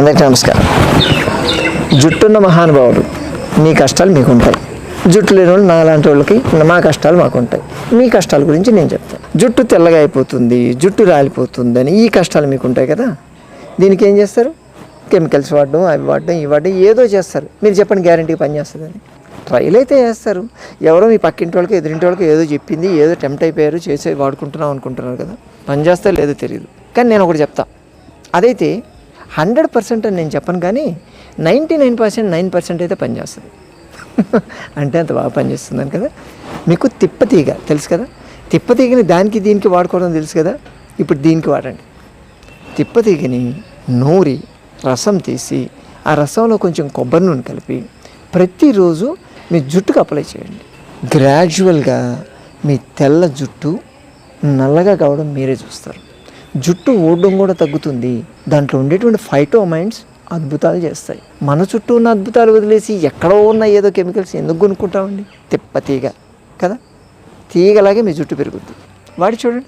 అందరికీ నమస్కారం. జుట్టున్న మహానుభావులు మీ కష్టాలు మీకు ఉంటాయి జుట్టు లేని వాళ్ళు నాలాంటి వాళ్ళకి మా కష్టాలు మాకు ఉంటాయి మీ కష్టాల గురించి నేను చెప్తాను. జుట్టు తెల్లగా అయిపోతుంది జుట్టు రాలిపోతుందని ఈ కష్టాలు మీకు ఉంటాయి కదా? దీనికి ఏం చేస్తారు? కెమికల్స్ వాడడం అవి వాడడం ఇవి వాడడం ఏదో చేస్తారు. మీరు చెప్పండి గ్యారంటీ పనిచేస్తుందని ట్రైల్ అయితే చేస్తారు. ఎవరో మీ పక్కింటి వాళ్ళకి ఎదురింటి వాళ్ళకి ఏదో చెప్పింది ఏదో టెంప్ట్ అయిపోయారు చేసే వాడుకుంటున్నాం అనుకుంటున్నారు కదా? పని లేదో తెలియదు కానీ నేను ఒకటి చెప్తా. అదైతే హండ్రెడ్ పర్సెంట్ అని నేను చెప్పను కానీ ninety nine percent nine percent అయితే పనిచేస్తుంది. అంటే అంత బాగా పనిచేస్తుందని కదా. మీకు తిప్పతీగ తెలుసు కదా? తిప్పతీగని దానికి దీనికి వాడుకోవడం తెలుసు కదా? ఇప్పుడు దీనికి వాడండి. తిప్పతీగని నూరి రసం తీసి ఆ రసంలో కొంచెం కొబ్బరి నూనె కలిపి ప్రతిరోజు మీ జుట్టుకు అప్లై చేయండి. గ్రాడ్యువల్గా మీ తెల్ల జుట్టు నల్లగా కావడం మీరే చూస్తారు. జుట్టు ఊడడం కూడా తగ్గుతుంది. దాంట్లో ఉండేటువంటి ఫైటోమైన్స్ అద్భుతాలు చేస్తాయి. మన చుట్టూ ఉన్న అద్భుతాలు వదిలేసి ఎక్కడో ఉన్న ఏదో కెమికల్స్ ఎందుకు కొనుక్కుంటామండి? తిప్ప తీగ కదా? తీగలాగే మీ జుట్టు పెరుగుద్ది. వాడి చూడండి.